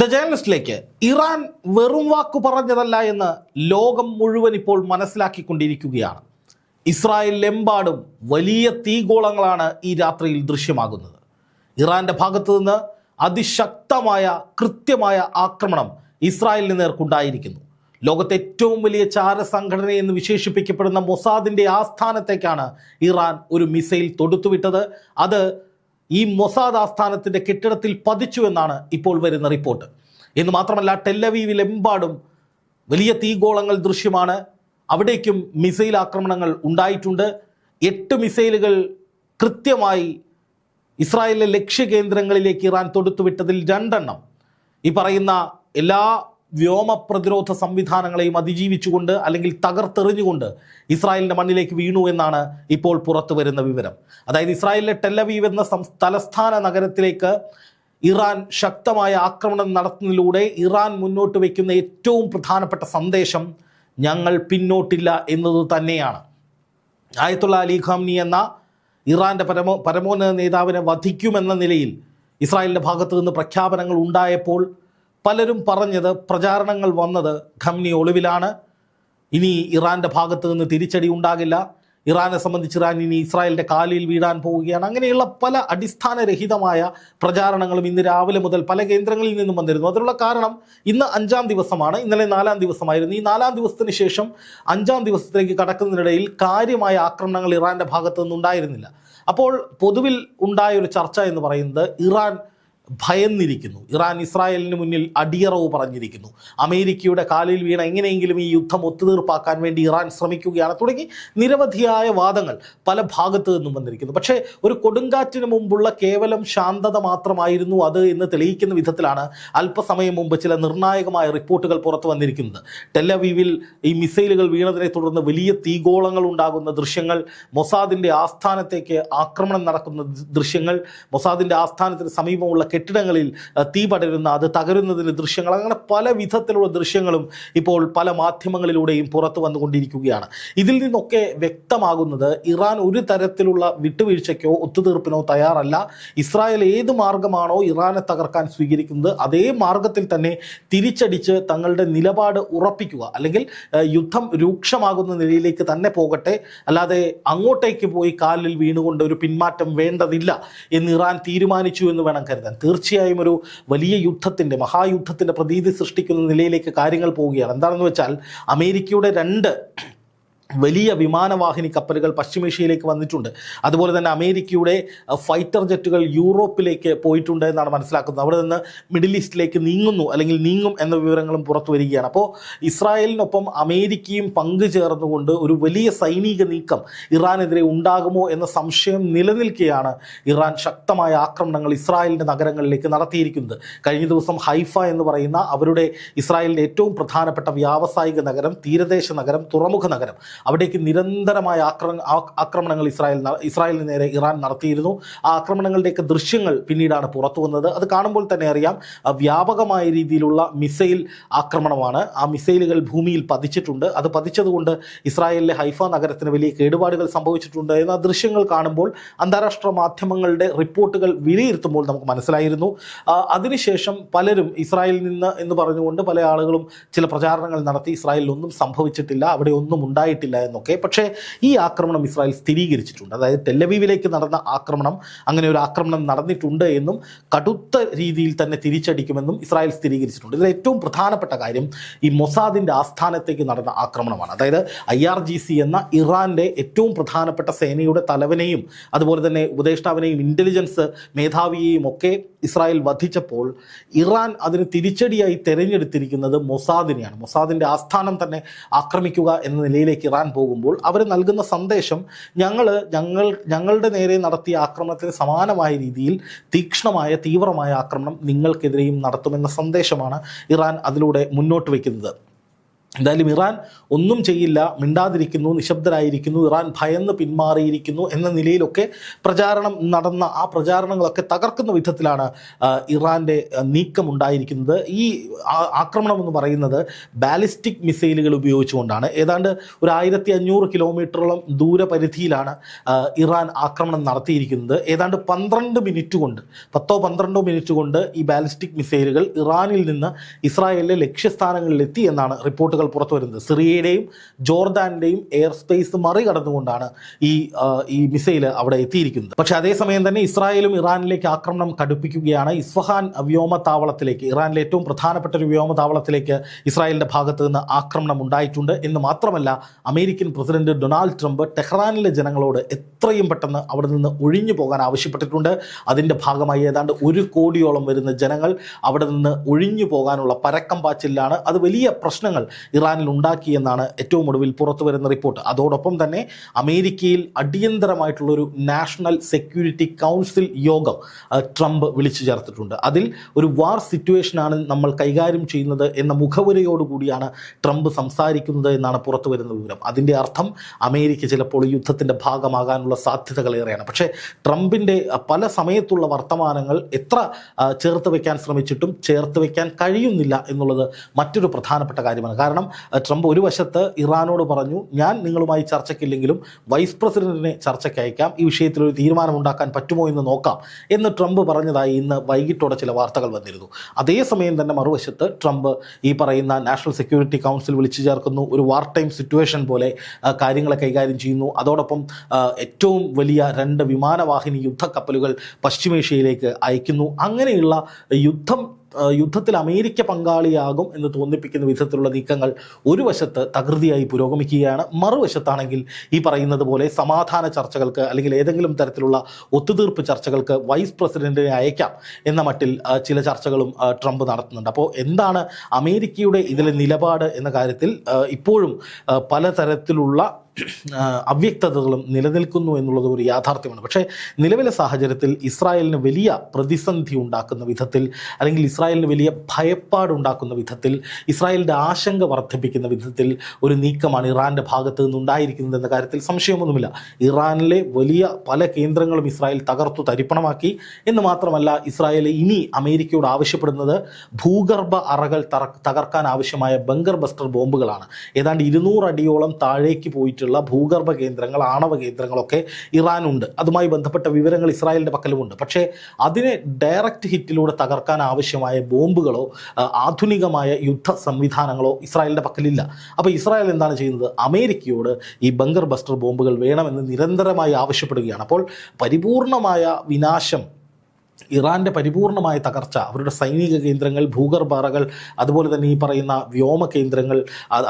The ജേർണലിസ്റ്റിലേക്ക് Iran വെറും വാക്ക് പറഞ്ഞതല്ല എന്ന് ലോകം മുഴുവൻ ഇപ്പോൾ മനസ്സിലാക്കിക്കൊണ്ടിരിക്കുകയാണ്. ഇസ്രായേലിലെമ്പാടും വലിയ തീഗോളങ്ങളാണ് ഈ രാത്രിയിൽ ദൃശ്യമാകുന്നത്. ഇറാന്റെ ഭാഗത്തു നിന്ന് അതിശക്തമായ കൃത്യമായ ആക്രമണം ഇസ്രായേലിന് നേർക്കുണ്ടായിരിക്കുന്നു. ലോകത്തെ ഏറ്റവും വലിയ ചാര സംഘടന എന്ന് വിശേഷിപ്പിക്കപ്പെടുന്ന മൊസാദിന്റെ ആസ്ഥാനത്തേക്കാണ് ഇറാൻ ഒരു മിസൈൽ തൊടുത്തുവിട്ടത്. അത് ഈ മൊസാദ് ആസ്ഥാനത്തിന്റെ കെട്ടിടത്തിൽ പതിച്ചു എന്നാണ് ഇപ്പോൾ വരുന്ന റിപ്പോർട്ട്. എന്ന് മാത്രമല്ല ടെല്ലവീവിലെമ്പാടും വലിയ തീഗോളങ്ങൾ ദൃശ്യമാണ്. അവിടേക്കും മിസൈൽ ആക്രമണങ്ങൾ ഉണ്ടായിട്ടുണ്ട്. എട്ട് മിസൈലുകൾ കൃത്യമായി ഇസ്രായേലിലെ ലക്ഷ്യകേന്ദ്രങ്ങളിലേക്ക് ഇറാൻ തൊടുത്തുവിട്ടതിൽ രണ്ടെണ്ണം. ഈ പറയുന്ന എല്ലാ വ്യോമ പ്രതിരോധ സംവിധാനങ്ങളെയും അതിജീവിച്ചുകൊണ്ട് അല്ലെങ്കിൽ തകർത്തെറിഞ്ഞുകൊണ്ട് ഇസ്രായേലിന്റെ മണ്ണിലേക്ക് വീണു എന്നാണ് ഇപ്പോൾ പുറത്തു വരുന്ന വിവരം. അതായത് ഇസ്രായേലിലെ ടെല്ലവീവ് എന്ന തലസ്ഥാന നഗരത്തിലേക്ക് ഇറാൻ ശക്തമായ ആക്രമണം നടത്തുന്നതിലൂടെ ഇറാൻ മുന്നോട്ട് വയ്ക്കുന്ന ഏറ്റവും പ്രധാനപ്പെട്ട സന്ദേശം ഞങ്ങൾ പിന്നോട്ടില്ല എന്നത് തന്നെയാണ്. ആയത്തുള്ള അലി ഖാംനി എന്ന ഇറാന്റെ പരമോ പരമോന്നത നേതാവിനെ വധിക്കുമെന്ന നിലയിൽ ഇസ്രായേലിന്റെ ഭാഗത്തു നിന്ന് പ്രഖ്യാപനങ്ങൾ ഉണ്ടായപ്പോൾ പലരും പറഞ്ഞത് പ്രചാരണങ്ങൾ വന്നത് ഖംനി ഒളിവിലാണ്. ഇനി ഇറാന്റെ ഭാഗത്ത് നിന്ന് തിരിച്ചടി ഉണ്ടാകില്ല. ഇറാനെ സംബന്ധിച്ച് ഇറാൻ ഇനി ഇസ്രായേലിന്റെ കാലിൽ വീഴാൻ പോവുകയാണ്. അങ്ങനെയുള്ള പല അടിസ്ഥാനരഹിതമായ പ്രചാരണങ്ങളും ഇന്ന് രാവിലെ മുതൽ പല കേന്ദ്രങ്ങളിൽ നിന്നും വന്നിരുന്നു. അതിനുള്ള കാരണം ഇന്ന് അഞ്ചാം ദിവസമാണ്. ഇന്നലെ നാലാം ദിവസമായിരുന്നു. ഈ നാലാം ദിവസത്തിന് ശേഷം അഞ്ചാം ദിവസത്തിലേക്ക് കടക്കുന്നതിനിടയിൽ കാര്യമായ ആക്രമണങ്ങൾ ഇറാന്റെ ഭാഗത്തു നിന്നുണ്ടായിരുന്നില്ല. അപ്പോൾ പൊതുവിൽ ഉണ്ടായ ഒരു ചർച്ച എന്ന് പറയുന്നത് ഇറാൻ ഭയന്നിരിക്കുന്നു. ഇറാൻ ഇസ്രായേലിന് മുന്നിൽ അടിയറവ് പറഞ്ഞിരിക്കുന്നു. അമേരിക്കയുടെ കാലിൽ വീണ എങ്ങനെയെങ്കിലും ഈ യുദ്ധം ഒത്തുതീർപ്പാക്കാൻ വേണ്ടി ഇറാൻ ശ്രമിക്കുകയാണ്. തുടങ്ങി നിരവധിയായ വാദങ്ങൾ പല ഭാഗത്തു നിന്നും വന്നിരിക്കുന്നു. പക്ഷേ ഒരു കൊടുങ്കാറ്റിന് മുമ്പുള്ള കേവലം ശാന്തത മാത്രമായിരുന്നു അത് എന്ന് തെളിയിക്കുന്ന വിധത്തിലാണ് അല്പസമയം മുമ്പ് ചില നിർണായകമായ റിപ്പോർട്ടുകൾ പുറത്തു വന്നിരിക്കുന്നത്. ടെല്ലവീവിൽ ഈ മിസൈലുകൾ വീണതിനെ തുടർന്ന് വലിയ തീഗോളങ്ങൾ ഉണ്ടാകുന്ന ദൃശ്യങ്ങൾ മൊസാദിന്റെ ആസ്ഥാനത്തേക്ക് ആക്രമണം നടക്കുന്ന ദൃശ്യങ്ങൾ മൊസാദിന്റെ ആസ്ഥാനത്തിന് സമീപമുള്ള കെട്ടിടങ്ങളിൽ തീ പടരുന്ന അത് തകരുന്നതിന് ദൃശ്യങ്ങൾ അങ്ങനെ പല വിധത്തിലുള്ള ദൃശ്യങ്ങളും ഇപ്പോൾ പല മാധ്യമങ്ങളിലൂടെയും പുറത്തു വന്നുകൊണ്ടിരിക്കുകയാണ്. ഇതിൽ നിന്നൊക്കെ വ്യക്തമാകുന്നത് ഇറാൻ ഒരു തരത്തിലുള്ള വിട്ടുവീഴ്ചയ്ക്കോ ഒത്തുതീർപ്പിനോ തയ്യാറല്ല. ഇസ്രായേൽ ഏത് മാർഗമാണോ ഇറാനെ തകർക്കാൻ സ്വീകരിക്കുന്നത് അതേ മാർഗത്തിൽ തന്നെ തിരിച്ചടിച്ച് തങ്ങളുടെ നിലപാട് ഉറപ്പിക്കുക. അല്ലെങ്കിൽ യുദ്ധം രൂക്ഷമാകുന്ന നിലയിലേക്ക് തന്നെ പോകട്ടെ. അല്ലാതെ അങ്ങോട്ടേക്ക് പോയി കാലിൽ വീണുകൊണ്ട് ഒരു പിന്മാറ്റം വേണ്ടതില്ല എന്ന് ഇറാൻ തീരുമാനിച്ചു എന്ന് വേണം കരുതാൻ. തീർച്ചയായും ഒരു വലിയ യുദ്ധത്തിന്റെ മഹായുദ്ധത്തിന്റെ പ്രതീതി സൃഷ്ടിക്കുന്ന നിലയിലേക്ക് കാര്യങ്ങൾ പോവുകയാണ്. എന്താണെന്ന് വെച്ചാൽ അമേരിക്കയുടെ രണ്ട് വലിയ വിമാനവാഹിനി കപ്പലുകൾ പശ്ചിമേഷ്യയിലേക്ക് വന്നിട്ടുണ്ട്. അതുപോലെ തന്നെ അമേരിക്കയുടെ ഫൈറ്റർ ജെറ്റുകൾ യൂറോപ്പിലേക്ക് പോയിട്ടുണ്ട് എന്നാണ് മനസ്സിലാക്കുന്നത്. അവിടെ നിന്ന് മിഡിൽ ഈസ്റ്റിലേക്ക് നീങ്ങുന്നു അല്ലെങ്കിൽ നീങ്ങും എന്ന വിവരങ്ങളും പുറത്തു വരികയാണ്. അപ്പോൾ ഇസ്രായേലിനൊപ്പം അമേരിക്കയും പങ്കുചേർന്നുകൊണ്ട് ഒരു വലിയ സൈനിക നീക്കം ഇറാനെതിരെ ഉണ്ടാകുമോ എന്ന സംശയം നിലനിൽക്കുകയാണ് ഇറാൻ ശക്തമായ ആക്രമണങ്ങൾ ഇസ്രായേലിന്റെ നഗരങ്ങളിലേക്ക് നടത്തിയിരിക്കുന്നത്. കഴിഞ്ഞ ദിവസം ഹൈഫ എന്ന് പറയുന്ന അവരുടെ ഇസ്രായേലിന്റെ ഏറ്റവും പ്രധാനപ്പെട്ട വ്യാവസായിക നഗരം തീരദേശ നഗരം തുറമുഖ നഗരം. അവിടേക്ക് നിരന്തരമായ ആക്രമ ആക്രമണങ്ങൾ ഇസ്രായേൽ ഇസ്രായേലിന് നേരെ ഇറാൻ നടത്തിയിരുന്നു. ആ ആക്രമണങ്ങളുടെയൊക്കെ ദൃശ്യങ്ങൾ പിന്നീടാണ് പുറത്തു വന്നത്. അത് കാണുമ്പോൾ തന്നെ അറിയാം വ്യാപകമായ രീതിയിലുള്ള മിസൈൽ ആക്രമണമാണ്. ആ മിസൈലുകൾ ഭൂമിയിൽ പതിച്ചിട്ടുണ്ട്. അത് പതിച്ചതുകൊണ്ട് ഇസ്രായേലിലെ ഹൈഫ നഗരത്തിന് വലിയ കേടുപാടുകൾ സംഭവിച്ചിട്ടുണ്ട് എന്ന ദൃശ്യങ്ങൾ കാണുമ്പോൾ അന്താരാഷ്ട്ര മാധ്യമങ്ങളുടെ റിപ്പോർട്ടുകൾ വിലയിരുത്തുമ്പോൾ നമുക്ക് മനസ്സിലായിരുന്നു. അതിനുശേഷം പലരും ഇസ്രായേലിൽ നിന്ന് എന്ന് പറഞ്ഞുകൊണ്ട് പല ആളുകളും ചില പ്രചാരണങ്ങൾ നടത്തി ഇസ്രായേലിൽ ഒന്നും സംഭവിച്ചിട്ടില്ല അവിടെ ഒന്നും ഉണ്ടായിട്ടില്ല എന്നൊക്കെ. പക്ഷേ ഈ ആക്രമണം ഇസ്രായേൽ സ്ഥിരീകരിച്ചിട്ടുണ്ട്. അതായത് ടെല്ലവീവിലേക്ക് നടന്ന ആക്രമണം അങ്ങനെ ഒരു ആക്രമണം നടന്നിട്ടുണ്ട് എന്നും കടുത്ത രീതിയിൽ തന്നെ തിരിച്ചടിക്കുമെന്നും ഇസ്രായേൽ സ്ഥിരീകരിച്ചിട്ടുണ്ട്. ഇതിൽ ഏറ്റവും പ്രധാനപ്പെട്ട കാര്യം ഈ മൊസാദിന്റെ ആസ്ഥാനത്തേക്ക് നടന്ന ആക്രമണമാണ്. അതായത് ഐ ആർ ജി സി എന്ന ഇറാന്റെ ഏറ്റവും പ്രധാനപ്പെട്ട സേനയുടെ തലവനെയും അതുപോലെ തന്നെ ഉപദേഷ്ടാവിനെയും ഇന്റലിജൻസ് മേധാവിയെയും ഒക്കെ ഇസ്രായേൽ വധിച്ചപ്പോൾ ഇറാൻ അതിന് തിരിച്ചടിയായി തിരഞ്ഞെടുത്തിരിക്കുന്നത് മൊസാദിനെയാണ്. മൊസാദിന്റെ ആസ്ഥാനം തന്നെ ആക്രമിക്കുക എന്ന നിലയിലേക്ക് ഇറാൻ പോകുമ്പോൾ അവർ നൽകുന്ന സന്ദേശം ഞങ്ങൾ ഞങ്ങൾ ഞങ്ങളുടെ നേരെ നടത്തിയ ആക്രമണത്തിന് സമാനമായ രീതിയിൽ തീക്ഷ്ണമായ തീവ്രമായ ആക്രമണം നിങ്ങൾക്കെതിരെയും നടത്തുമെന്ന സന്ദേശമാണ് ഇറാൻ അതിലൂടെ മുന്നോട്ട് വയ്ക്കുന്നത്. എന്തായാലും ഇറാൻ ഒന്നും ചെയ്യില്ല മിണ്ടാതിരിക്കുന്നു നിശബ്ദരായിരിക്കുന്നു ഇറാൻ ഭയന്ന് പിന്മാറിയിരിക്കുന്നു എന്ന നിലയിലൊക്കെ പ്രചാരണം നടന്ന ആ പ്രചാരണങ്ങളൊക്കെ തകർക്കുന്ന വിധത്തിലാണ് ഇറാന്റെ നീക്കമുണ്ടായിരിക്കുന്നത്. ഈ ആക്രമണം എന്ന് പറയുന്നത് ബാലിസ്റ്റിക് മിസൈലുകൾ ഉപയോഗിച്ചുകൊണ്ടാണ്. ഏതാണ്ട് ഒരു ആയിരത്തി അഞ്ഞൂറ് കിലോമീറ്ററോളം ദൂരപരിധിയിലാണ് ഇറാൻ ആക്രമണം നടത്തിയിരിക്കുന്നത്. ഏതാണ്ട് പന്ത്രണ്ട് മിനിറ്റ് കൊണ്ട് പത്തോ പന്ത്രണ്ടോ മിനിറ്റ് കൊണ്ട് ഈ ബാലിസ്റ്റിക് മിസൈലുകൾ ഇറാനിൽ നിന്ന് ഇസ്രായേലിലെ ലക്ഷ്യസ്ഥാനങ്ങളിലെത്തി എന്നാണ് റിപ്പോർട്ടുകൾ പുറത്തു വരുന്നത് സിറിയയുടെയും ജോർദാനിന്റെയും എയർ സ്പേസ് മറികടന്നുകൊണ്ടാണ് ഈ ഈ മിസൈൽ അവിടെ എത്തിയിരിക്കുന്നത്. പക്ഷെ അതേസമയം തന്നെ ഇസ്രായേലും ഇറാനിലേക്ക് ആക്രമണം കടുപ്പിക്കുകയാണ്. ഇസ്ഫഹാൻ വ്യോമതാവളത്തിലേക്ക് ഇറാനിലെ ഏറ്റവും പ്രധാനപ്പെട്ട ഒരു വ്യോമതാവളത്തിലേക്ക് ഇസ്രായേലിന്റെ ഭാഗത്ത് നിന്ന് ആക്രമണം ഉണ്ടായിട്ടുണ്ട്. എന്ന് മാത്രമല്ല അമേരിക്കൻ പ്രസിഡന്റ് ഡൊണാൾഡ് ട്രംപ് ടെഹ്റാനിലെ ജനങ്ങളോട് എത്രയും പെട്ടെന്ന് അവിടെ നിന്ന് ഒഴിഞ്ഞു പോകാൻ ആവശ്യപ്പെട്ടിട്ടുണ്ട്. അതിന്റെ ഭാഗമായി ഏതാണ്ട് ഒരു കോടിയോളം വരുന്ന ജനങ്ങൾ അവിടെ നിന്ന് ഒഴിഞ്ഞു പോകാനുള്ള പരക്കം പാച്ചിലാണ്. അത് വലിയ പ്രശ്നങ്ങൾ ഇറാനിൽ ഉണ്ടാക്കിയെന്നാണ് ഏറ്റവും ഒടുവിൽ പുറത്തു വരുന്ന റിപ്പോർട്ട്. അതോടൊപ്പം തന്നെ അമേരിക്കയിൽ അടിയന്തരമായിട്ടുള്ളൊരു നാഷണൽ സെക്യൂരിറ്റി കൗൺസിൽ യോഗം ട്രംപ് വിളിച്ചു ചേർത്തിട്ടുണ്ട്. അതിൽ ഒരു വാർ സിറ്റുവേഷനാണ് നമ്മൾ കൈകാര്യം ചെയ്യുന്നത് എന്ന മുഖവുരയോടുകൂടിയാണ് ട്രംപ് സംസാരിക്കുന്നത് എന്നാണ് പുറത്തു വരുന്ന വിവരം. അതിന്റെ അർത്ഥം അമേരിക്ക ചിലപ്പോൾ യുദ്ധത്തിന്റെ ഭാഗമാകാനുള്ള സാധ്യതകൾ ഏറെയാണ്. പക്ഷേ ട്രംപിന്റെ പല സമയത്തുള്ള വർത്തമാനങ്ങൾ എത്ര ചേർത്ത് വയ്ക്കാൻ ശ്രമിച്ചിട്ടും ചേർത്ത് വയ്ക്കാൻ കഴിയുന്നില്ല എന്നുള്ളത് മറ്റൊരു പ്രധാനപ്പെട്ട കാര്യമാണ്. കാരണം അഹ്, ട്രംപ് ഒരു വശത്ത് ഇറാനോട് പറഞ്ഞു ഞാൻ നിങ്ങളുമായി ചർച്ചയ്ക്കില്ലെങ്കിലും വൈസ് പ്രസിഡന്റിനെ ചർച്ചയ്ക്ക് അയക്കാം. ഈ വിഷയത്തിൽ ഒരു തീരുമാനമുണ്ടാക്കാൻ പറ്റുമോ എന്ന് നോക്കാം. എന്ന് ട്രംപ് പറഞ്ഞതായി ഇന്ന് വൈകിട്ടോടെ ചില വാർത്തകൾ വന്നിരുന്നു. അതേസമയം തന്നെ മറുവശത്ത് ട്രംപ് ഈ പറയുന്ന നാഷണൽ സെക്യൂരിറ്റി കൗൺസിൽ വിളിച്ചു ചേർക്കുന്നു. ഒരു വാർ ടൈം സിറ്റുവേഷൻ പോലെ കാര്യങ്ങളെ കൈകാര്യം ചെയ്യുന്നു. അതോടൊപ്പം ഏറ്റവും വലിയ രണ്ട് വിമാനവാഹിനി യുദ്ധക്കപ്പലുകൾ പശ്ചിമേഷ്യയിലേക്ക് അയക്കുന്നു. അങ്ങനെയുള്ള യുദ്ധം യുദ്ധത്തിൽ അമേരിക്ക പങ്കാളിയാകും എന്ന് തോന്നിപ്പിക്കുന്ന വിധത്തിലുള്ള നീക്കങ്ങൾ ഒരു വശത്ത് തകൃതിയായി പുരോഗമിക്കുകയാണ് മറുവശത്താണെങ്കിൽ ഈ പറയുന്നത് പോലെ സമാധാന ചർച്ചകൾക്ക് അല്ലെങ്കിൽ ഏതെങ്കിലും തരത്തിലുള്ള ഒത്തുതീർപ്പ് ചർച്ചകൾക്ക് വൈസ് പ്രസിഡന്റിനെ അയക്കാം എന്ന മട്ടിൽ ചില ചർച്ചകളും ട്രംപ് നടത്തുന്നുണ്ട്. അപ്പോൾ എന്താണ് അമേരിക്കയുടെ ഇതിലെ നിലപാട് എന്ന കാര്യത്തിൽ ഇപ്പോഴും പലതരത്തിലുള്ള അവ്യക്തതകളും നിലനിൽക്കുന്നു എന്നുള്ളത് ഒരു യാഥാർത്ഥ്യമാണ്. പക്ഷേ നിലവിലെ സാഹചര്യത്തിൽ ഇസ്രായേലിന് വലിയ പ്രതിസന്ധി ഉണ്ടാക്കുന്ന വിധത്തിൽ അല്ലെങ്കിൽ ഇസ്രായേലിന് വലിയ ഭയപ്പാടുണ്ടാക്കുന്ന വിധത്തിൽ ഇസ്രായേലിന്റെ ആശങ്ക വർദ്ധിപ്പിക്കുന്ന വിധത്തിൽ ഒരു നീക്കമാണ് ഇറാന്റെ ഭാഗത്ത് നിന്നുണ്ടായിരിക്കുന്നത് എന്ന കാര്യത്തിൽ സംശയമൊന്നുമില്ല. ഇറാനിലെ വലിയ പല കേന്ദ്രങ്ങളും ഇസ്രായേൽ തകർത്തു തരിപ്പണമാക്കി. എന്ന് മാത്രമല്ല ഇസ്രായേൽ ഇനി അമേരിക്കയോട് ആവശ്യപ്പെടുന്നത് ഭൂഗർഭ അറകൾ തകർക്കാൻ ആവശ്യമായ ബങ്കർ ബസ്റ്റർ ബോംബുകളാണ്. ഏതാണ്ട് ഇരുന്നൂറ് അടിയോളം താഴേക്ക് പോയിട്ടുള്ള ഭൂഗർഭ കേന്ദ്രങ്ങൾ ആണവ കേന്ദ്രങ്ങളൊക്കെ ഇറാനുണ്ട്. അതുമായി ബന്ധപ്പെട്ട വിവരങ്ങൾ ഇസ്രായേലിന്റെ പക്കലുമുണ്ട്. പക്ഷേ അതിനെ ഡയറക്റ്റ് ഹിറ്റിലൂടെ തകർക്കാൻ ആവശ്യമായ ബോംബുകളോ ആധുനികമായ യുദ്ധ സംവിധാനങ്ങളോ ഇസ്രായേലിന്റെ പക്കലില്ല. അപ്പോൾ ഇസ്രായേൽ എന്താണ് ചെയ്യുന്നത്? അമേരിക്കയോട് ഈ ബങ്കർ ബസ്റ്റർ ബോംബുകൾ വേണമെന്ന് നിരന്തരമായി ആവശ്യപ്പെടുകയാണ്. അപ്പോൾ പരിപൂർണമായ വിനാശം ഇറാന്റെ പരിപൂർണമായ തകർച്ച അവരുടെ സൈനിക കേന്ദ്രങ്ങൾ ഭൂഗർഭ അറകൾ അതുപോലെ തന്നെ ഈ പറയുന്ന വ്യോമ കേന്ദ്രങ്ങൾ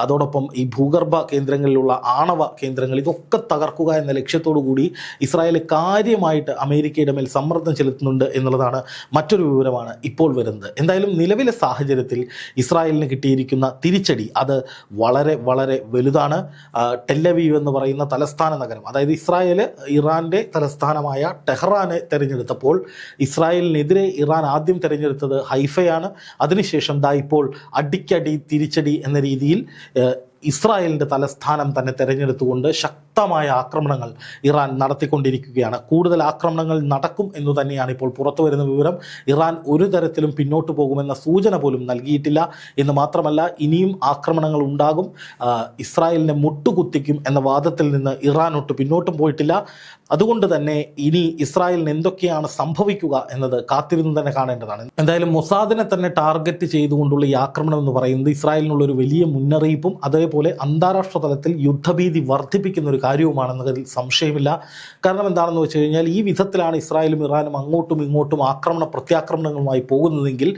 അതോടൊപ്പം ഈ ഭൂഗർഭ കേന്ദ്രങ്ങളിലുള്ള ആണവ കേന്ദ്രങ്ങൾ ഇതൊക്കെ തകർക്കുക എന്ന ലക്ഷ്യത്തോടു കൂടി ഇസ്രായേൽ കാര്യമായിട്ട് അമേരിക്കയുടെ മേൽ സമ്മർദ്ദം ചെലുത്തുന്നുണ്ട് എന്നുള്ളതാണ് മറ്റൊരു വിവരമാണ് ഇപ്പോൾ വരുന്നത്. എന്തായാലും നിലവിലെ സാഹചര്യത്തിൽ ഇസ്രായേലിന് കിട്ടിയിരിക്കുന്ന തിരിച്ചടി അത് വളരെ വളരെ വലുതാണ്. ടെല്ലവീവ് എന്ന് പറയുന്ന തലസ്ഥാന നഗരം അതായത് ഇസ്രായേൽ ഇറാന്റെ തലസ്ഥാനമായ ടെഹ്റാനെ തിരഞ്ഞെടുത്തപ്പോൾ ഇസ്രായേലിനെതിരെ ഇറാൻ ആദ്യം തിരഞ്ഞെടുത്തത് ഹൈഫയാണ്. അതിനുശേഷം ദാ ഇപ്പോൾ അടിക്കടി തിരിച്ചടി എന്ന രീതിയിൽ ഇസ്രായേലിന്റെ തലസ്ഥാനം തന്നെ തിരഞ്ഞെടുത്തുകൊണ്ട് ശക്തമായ ആക്രമണങ്ങൾ ഇറാൻ നടത്തിക്കൊണ്ടിരിക്കുകയാണ്. കൂടുതൽ ആക്രമണങ്ങൾ നടക്കും എന്നു തന്നെയാണ് ഇപ്പോൾ പുറത്തു വരുന്ന വിവരം. ഇറാൻ ഒരു തരത്തിലും പിന്നോട്ട് പോകുമെന്ന സൂചന പോലും നൽകിയിട്ടില്ല. എന്ന് മാത്രമല്ല ഇനിയും ആക്രമണങ്ങൾ ഉണ്ടാകും. ഇസ്രായേലിനെ മുട്ടുകുത്തിക്കും എന്ന വാദത്തിൽ നിന്ന് ഇറാൻ ഒട്ട് പിന്നോട്ടും പോയിട്ടില്ല. അതുകൊണ്ട് തന്നെ ഇനി ഇസ്രായേലിന് എന്തൊക്കെയാണ് സംഭവിക്കുക എന്നത് കാത്തിരുന്ന് തന്നെ കാണേണ്ടതാണ്. എന്തായാലും മൊസാദിനെ തന്നെ ടാർഗറ്റ് ചെയ്തുകൊണ്ടുള്ള ഈ ആക്രമണം എന്ന് പറയുന്നത് ഇസ്രായേലിനുള്ള ഒരു വലിയ മുന്നറിയിപ്പും അതേപോലെ അന്താരാഷ്ട്ര തലത്തിൽ യുദ്ധഭീതി വർദ്ധിപ്പിക്കുന്ന ഒരു കാര്യവുമാണെന്നതിൽ സംശയമില്ല. കാരണം എന്താണെന്ന് വെച്ച് കഴിഞ്ഞാൽ ഈ വിധത്തിലാണ് ഇസ്രായേലും ഇറാനും അങ്ങോട്ടും ഇങ്ങോട്ടും ആക്രമണ പ്രത്യാക്രമണങ്ങളുമായി പോകുന്നതെങ്കിൽ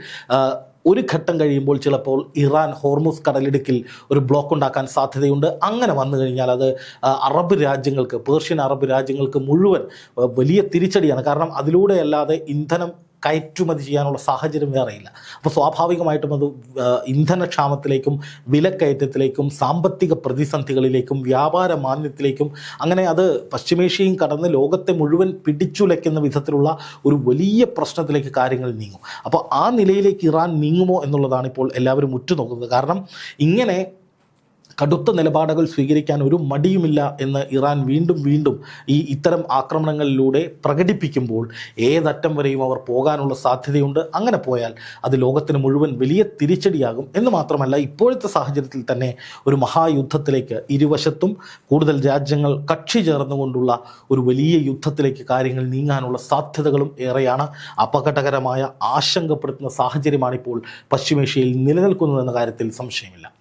ഒരു ഘട്ടം കഴിയുമ്പോൾ ചിലപ്പോൾ ഇറാൻ ഹോർമുസ് കടലിടുക്കിൽ ഒരു ബ്ലോക്ക് ഉണ്ടാക്കാൻ സാധ്യതയുണ്ട്. അങ്ങനെ വന്നു കഴിഞ്ഞാൽ അത് അറബ് രാജ്യങ്ങൾക്ക് പേർഷ്യൻ അറബ് രാജ്യങ്ങൾക്ക് മുഴുവൻ വലിയ തിരിച്ചടിയാണ്. കാരണം അതിലൂടെയല്ലാതെ ഇന്ധനം കയറ്റുമതി ചെയ്യാനുള്ള സാഹചര്യം വേറെയില്ല. അപ്പോൾ സ്വാഭാവികമായിട്ടും അത് ഇന്ധനക്ഷാമത്തിലേക്കും വിലക്കയറ്റത്തിലേക്കും സാമ്പത്തിക പ്രതിസന്ധികളിലേക്കും വ്യാപാര മാന്ദ്യത്തിലേക്കും അങ്ങനെ അത് പശ്ചിമേഷ്യയും കടന്ന് ലോകത്തെ മുഴുവൻ പിടിച്ചുലയ്ക്കുന്ന വിധത്തിലുള്ള ഒരു വലിയ പ്രശ്നത്തിലേക്ക് കാര്യങ്ങൾ നീങ്ങും. അപ്പോൾ ആ നിലയിലേക്ക് ഇറാൻ നീങ്ങുമോ എന്നുള്ളതാണ് ഇപ്പോൾ എല്ലാവരും ഉറ്റുനോക്കുന്നത്. കാരണം ഇങ്ങനെ കടുത്ത നിലപാടുകൾ സ്വീകരിക്കാൻ ഒരു മടിയുമില്ല എന്ന് ഇറാൻ വീണ്ടും വീണ്ടും ഈ ഇത്തരം ആക്രമണങ്ങളിലൂടെ പ്രകടിപ്പിക്കുമ്പോൾ ഏതറ്റം വരെയും അവർ പോകാനുള്ള സാധ്യതയുണ്ട്. അങ്ങനെ പോയാൽ അത് ലോകത്തിന് മുഴുവൻ വലിയ തിരിച്ചടിയാകും. എന്ന് മാത്രമല്ല ഇപ്പോഴത്തെ സാഹചര്യത്തിൽ തന്നെ ഒരു മഹായുദ്ധത്തിലേക്ക് ഇരുവശത്തും കൂടുതൽ രാജ്യങ്ങൾ കക്ഷി ചേർന്നുകൊണ്ടുള്ള ഒരു വലിയ യുദ്ധത്തിലേക്ക് കാര്യങ്ങൾ നീങ്ങാനുള്ള സാധ്യതകളും ഏറെയാണ്. അപകടകരമായ ആശങ്കപ്പെടുത്തുന്ന സാഹചര്യമാണിപ്പോൾ പശ്ചിമേഷ്യയിൽ നിലനിൽക്കുന്നതെന്ന കാര്യത്തിൽ സംശയമില്ല.